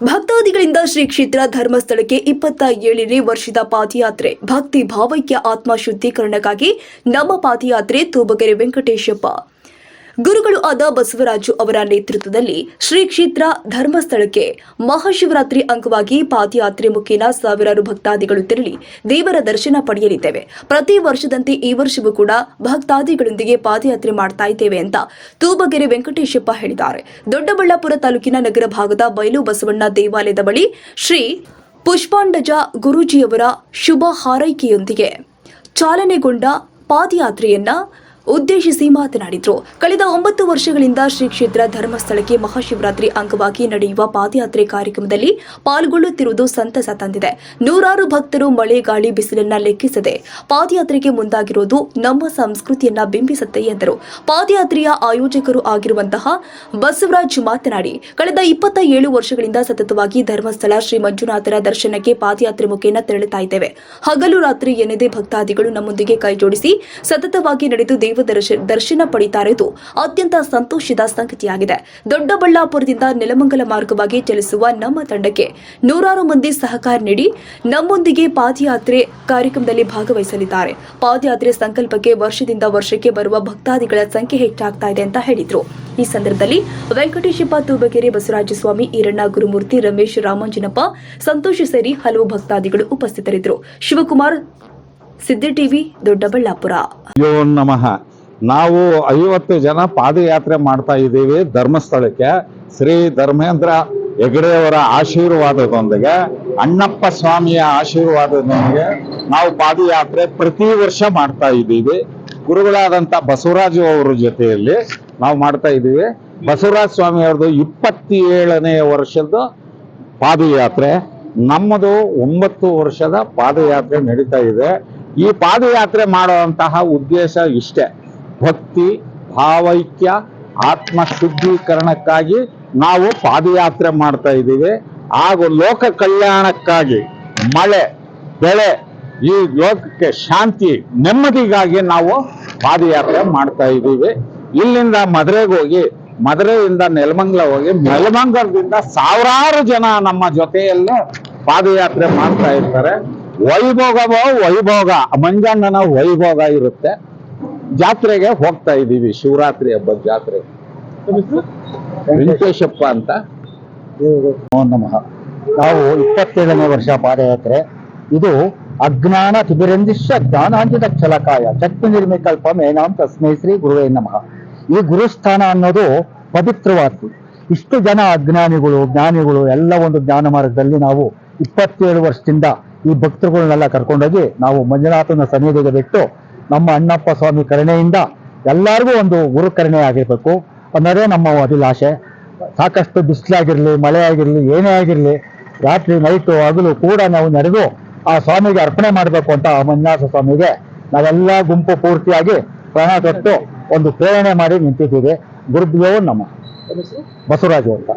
ಭಕ್ತಾದಿಗಳಿಂದ ಶ್ರೀ ಕ್ಷೇತ್ರ ಧರ್ಮಸ್ಥಳಕ್ಕೆ ಇಪ್ಪತ್ತ ಏಳನೇ ವರ್ಷದ ಪಾದಯಾತ್ರೆ, ಭಕ್ತಿ ಭಾವೈಕ್ಯ ಆತ್ಮ ಶುದ್ಧೀಕರಣಕ್ಕಾಗಿ ನಮ್ಮ ಪಾದಯಾತ್ರೆ ತೂಬಗೆರೆ ವೆಂಕಟೇಶಪ್ಪ. ಗುರುಗಳು ಆದ ಬಸವರಾಜು ಅವರ ನೇತೃತ್ವದಲ್ಲಿ ಶ್ರೀ ಕ್ಷೇತ್ರ ಧರ್ಮಸ್ಥಳಕ್ಕೆ ಮಹಾಶಿವರಾತ್ರಿ ಅಂಗವಾಗಿ ಪಾದಯಾತ್ರೆ ಮುಖೇನ ಸಾವಿರಾರು ಭಕ್ತಾದಿಗಳು ತೆರಳಿ ದೇವರ ದರ್ಶನ ಪಡೆಯಲಿದ್ದೇವೆ. ಪ್ರತಿ ವರ್ಷದಂತೆ ಈ ವರ್ಷವೂ ಕೂಡ ಭಕ್ತಾದಿಗಳೊಂದಿಗೆ ಪಾದಯಾತ್ರೆ ಮಾಡ್ತಾ ಇದ್ದೇವೆ ಅಂತ ತೂಬಗೆರೆ ವೆಂಕಟೇಶಪ್ಪ ಹೇಳಿದ್ದಾರೆ. ದೊಡ್ಡಬಳ್ಳಾಪುರ ತಾಲೂಕಿನ ನಗರ ಭಾಗದ ಬಯಲು ಬಸವಣ್ಣ ದೇವಾಲಯದ ಬಳಿ ಶ್ರೀ ಪುಷ್ಪಾಂಡಜ ಗುರೂಜಿಯವರ ಶುಭ ಹಾರೈಕೆಯೊಂದಿಗೆ ಚಾಲನೆಗೊಂಡ ಪಾದಯಾತ್ರೆಯನ್ನ ಉದ್ದೇಶಿಸಿ ಮಾತನಾಡಿದರು. ಕಳೆದ ಒಂಬತ್ತು ವರ್ಷಗಳಿಂದ ಶ್ರೀ ಕ್ಷೇತ್ರ ಧರ್ಮಸ್ಥಳಕ್ಕೆ ಮಹಾಶಿವರಾತ್ರಿ ಅಂಗವಾಗಿ ನಡೆಯುವ ಪಾದಯಾತ್ರೆ ಕಾರ್ಯಕ್ರಮದಲ್ಲಿ ಪಾಲ್ಗೊಳ್ಳುತ್ತಿರುವುದು ಸಂತಸ ತಂದಿದೆ. ನೂರಾರು ಭಕ್ತರು ಮಳೆ, ಗಾಳಿ, ಬಿಸಿಲನ್ನ ಲೆಕ್ಕಿಸದೆ ಪಾದಯಾತ್ರೆಗೆ ಮುಂದಾಗಿರುವುದು ನಮ್ಮ ಸಂಸ್ಕೃತಿಯನ್ನ ಬಿಂಬಿಸುತ್ತೆ ಎಂದರು. ಪಾದಯಾತ್ರೆಯ ಆಯೋಜಕರು ಆಗಿರುವಂತಹ ಬಸವರಾಜ್ ಮಾತನಾಡಿ, ಕಳೆದ ಇಪ್ಪತ್ತ ಏಳು ವರ್ಷಗಳಿಂದ ಸತತವಾಗಿ ಧರ್ಮಸ್ಥಳ ಶ್ರೀ ಮಂಜುನಾಥರ ದರ್ಶನಕ್ಕೆ ಪಾದಯಾತ್ರೆ ಮುಖೇನ ತೆರಳುತ್ತಾ ಇದ್ದೇವೆ. ಹಗಲು ರಾತ್ರಿ ಎನ್ನದೇ ಭಕ್ತಾದಿಗಳು ನಮ್ಮೊಂದಿಗೆ ಕೈಜೋಡಿಸಿ ಸತತವಾಗಿ ನಡೆದು ದೇವ ದರ್ಶ, ದರ್ಶನ ಪಡಿತಾ ಇರುವುದು ಅತ್ಯಂತ ಸಂತೋಷದ ಸಂಗತಿಯಾಗಿದೆ. ದೊಡ್ಡಬಳ್ಳಾಪುರದಿಂದ ನೆಲಮಂಗಲ ಮಾರ್ಗವಾಗಿ ಚಲಿಸುವ ನಮ್ಮ ತಂಡಕ್ಕೆ ನೂರಾರು ಮಂದಿ ಸಹಕಾರ ನೀಡಿ ನಮ್ಮೊಂದಿಗೆ ಪಾದಯಾತ್ರೆ ಕಾರ್ಯಕ್ರಮದಲ್ಲಿ ಭಾಗವಹಿಸಲಿದ್ದಾರೆ. ಪಾದಯಾತ್ರೆ ಸಂಕಲ್ಪಕ್ಕೆ ವರ್ಷದಿಂದ ವರ್ಷಕ್ಕೆ ಬರುವ ಭಕ್ತಾದಿಗಳ ಸಂಖ್ಯೆ ಹೆಚ್ಚಾಗ್ತಾ ಇದೆ ಅಂತ ಹೇಳಿದ್ರು. ಈ ಸಂದರ್ಭದಲ್ಲಿ ವೆಂಕಟೇಶಪ್ಪ ತೂಬಗೆರೆ ಬಸವರಾಜಸ್ವಾಮಿ ಈರಣ್ಣ ಗುರುಮೂರ್ತಿ, ರಮೇಶ್ ರಾಮಾಂಜನಪ್ಪ, ಸಂತೋಷ ಸೇರಿ ಹಲವು ಭಕ್ತಾದಿಗಳು ಉಪಸ್ಥಿತರಿದ್ದರು. ಶಿವಕುಮಾರ್, ಸಿದ್ದಿ ಟಿವಿ, ದೊಡ್ಡಬಳ್ಳಾಪುರ. ನಮಃ. ನಾವು ಐವತ್ತು ಜನ ಪಾದಯಾತ್ರೆ ಮಾಡ್ತಾ ಇದ್ದೀವಿ ಧರ್ಮಸ್ಥಳಕ್ಕೆ. ಶ್ರೀ ಧರ್ಮೇಂದ್ರ ಹೆಗಡೆಯವರ ಆಶೀರ್ವಾದದೊಂದಿಗೆ, ಅಣ್ಣಪ್ಪ ಸ್ವಾಮಿಯ ಆಶೀರ್ವಾದದೊಂದಿಗೆ ನಾವು ಪಾದಯಾತ್ರೆ ಪ್ರತಿ ವರ್ಷ ಮಾಡ್ತಾ ಇದ್ದೀವಿ. ಗುರುಗಳಾದಂಥ ಬಸವರಾಜು ಅವರ ಜೊತೆಯಲ್ಲಿ ನಾವು ಮಾಡ್ತಾ ಇದ್ದೀವಿ. ಬಸವರಾಜ ಸ್ವಾಮಿ ಅವ್ರದ್ದು ಇಪ್ಪತ್ತೇಳನೇ ವರ್ಷದ ಪಾದಯಾತ್ರೆ. ನಮ್ಮದು ಒಂಬತ್ತು ವರ್ಷದ ಪಾದಯಾತ್ರೆ ನಡೀತಾ ಇದೆ. ಈ ಪಾದಯಾತ್ರೆ ಮಾಡುವಂತಹ ಉದ್ದೇಶ ಇಷ್ಟೇ. ಭಕ್ತಿ, ಭಾವೈಕ್ಯ ಆತ್ಮ ಶುದ್ಧೀಕರಣಕ್ಕಾಗಿ ನಾವು ಪಾದಯಾತ್ರೆ ಮಾಡ್ತಾ ಇದ್ದೀವಿ. ಹಾಗೂ ಲೋಕ ಕಲ್ಯಾಣಕ್ಕಾಗಿ ಮಳೆ, ಬೆಳೆ ಈ ಲೋಕಕ್ಕೆ ಶಾಂತಿ, ನೆಮ್ಮದಿಗಾಗಿ ನಾವು ಪಾದಯಾತ್ರೆ ಮಾಡ್ತಾ ಇದ್ದೀವಿ. ಇಲ್ಲಿಂದ ಮದುರೆಗೆ ಹೋಗಿ, ಮದುರೆಯಿಂದ ನೆಲಮಂಗ್ಲ ಹೋಗಿ, ನೆಲಮಂಗಲದಿಂದ ಸಾವಿರಾರು ಜನ ನಮ್ಮ ಜೊತೆಯಲ್ಲೇ ಪಾದಯಾತ್ರೆ ಮಾಡ್ತಾ ಇರ್ತಾರೆ. ವೈಭೋಗವೋ ವೈಭೋಗ, ಮಂಜಣ್ಣನ ವೈಭೋಗ ಇರುತ್ತೆ. ಜಾತ್ರೆಗೆ ಹೋಗ್ತಾ ಇದ್ದೀವಿ ಶಿವರಾತ್ರಿ ಹಬ್ಬದ ಜಾತ್ರೆ. ವೆಂಕಟೇಶಪ್ಪ ಅಂತ. ನಮೋ. ನಾವು ಇಪ್ಪತ್ತೇಳನೇ ವರ್ಷ ಪಾದಯಾತ್ರೆ. ಇದು ಅಜ್ಞಾನ ತಿಬಿರಂದಿಶ ಜ್ಞಾನಾಂಜಿತ ಕ್ಷಲಕಾಯ, ಶಕ್ತಿ ನಿರ್ಮಿಕಲ್ಪ ಮೇನಾಂ ತಸ್ಮೈ ಶ್ರೀ ಗುರುವೇ ನಮಃ. ಈ ಗುರುಸ್ಥಾನ ಅನ್ನೋದು ಪವಿತ್ರವಾದ್ದು. ಇಷ್ಟು ಜನ ಅಜ್ಞಾನಿಗಳು, ಜ್ಞಾನಿಗಳು, ಎಲ್ಲ ಒಂದು ಜ್ಞಾನ ಮಾರ್ಗದಲ್ಲಿ ನಾವು ಇಪ್ಪತ್ತೇಳು ವರ್ಷದಿಂದ ಈ ಭಕ್ತರುಗಳನ್ನೆಲ್ಲ ಕರ್ಕೊಂಡೋಗಿ ನಾವು ಮಂಜುನಾಥನ ಸನ್ನಿಧಿಗೆ ಬಿಟ್ಟು ನಮ್ಮ ಅಣ್ಣಪ್ಪ ಸ್ವಾಮಿ ಕರುಣೆಯಿಂದ ಎಲ್ಲರಿಗೂ ಒಂದು ಗುರು ಕರುಣೆ ಆಗಿರ್ಬೇಕು. ಅನ್ನೋದೇ ನಮ್ಮ ಅಭಿಲಾಷೆ. ಸಾಕಷ್ಟು ಬಿಸಿಲಾಗಿರ್ಲಿ ಮಳೆ ಆಗಿರಲಿ ಏನೇ ಆಗಿರಲಿ, ರಾತ್ರಿ ನೈಟು ಹಗಲು ಕೂಡ ನಾವು ನಡೆದು ಆ ಸ್ವಾಮಿಗೆ ಅರ್ಪಣೆ ಮಾಡಬೇಕು ಅಂತ ಆ ಮಂಜುನಾಥ ಸ್ವಾಮಿಗೆ. ನಾವೆಲ್ಲ ಗುಂಪು ಪೂರ್ತಿಯಾಗಿ ಪ್ರಾಣ ತೊಟ್ಟು ಒಂದು ಪ್ರೇರಣೆ ಮಾಡಿ ನಿಂತಿದ್ದೀವಿ. ಗುರುದೇವ್ ನಮ್ಮ ಬಸವರಾಜು ಅಂತ.